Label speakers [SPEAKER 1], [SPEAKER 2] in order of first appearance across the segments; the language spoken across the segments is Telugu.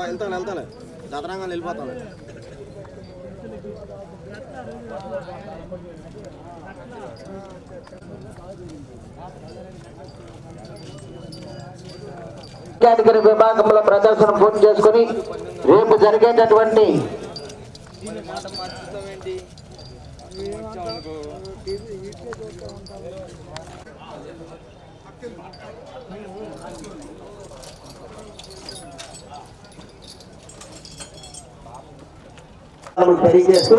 [SPEAKER 1] వెళ్తాను వెళ్తాను చదరంగా వెళ్ళిపోతాను
[SPEAKER 2] కేటగిరీ విభాగంలో ప్రదర్శన పూర్తి చేసుకుని రేపు జరిగేటటువంటి తెలియజేస్తూ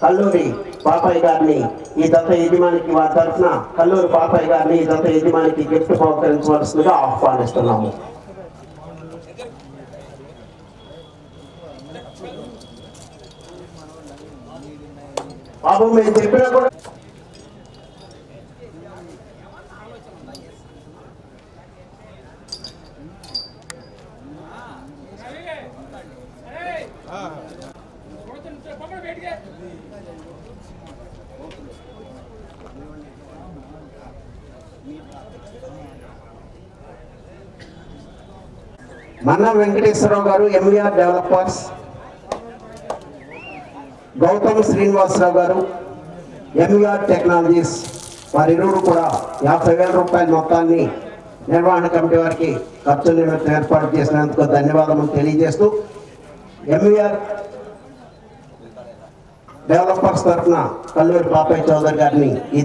[SPEAKER 2] కల్లూరి పాపాయ్ గారిని ఈ దత్త యజమానికి వారి తరఫున కల్లూరు పాపాయ్ గారిని ఈ దత్త యజమానికి గిఫ్ట్ బహుకరించవలసిందిగా ఆహ్వానిస్తున్నాము. బాబు మేము చెప్పినా కూడా మన్న వెంకటేశ్వరరావు గారు ఎంవిఆర్ డెవలపర్స్ గౌతమ్ శ్రీనివాసరావు గారు ఎంవిఆర్ టెక్నాలజీస్ వారిరువురు కూడా యాభై వేల రూపాయల మొత్తాన్ని నిర్వహణ కమిటీ వారికి ఖర్చు నిమిత్తం ఏర్పాటు చేసినందుకు ధన్యవాదములు తెలియజేస్తూ ఎంవిఆర్ డెవలపర్స్ తరఫున కల్లూరి పాపయ్య చౌదరి గారిని ఈ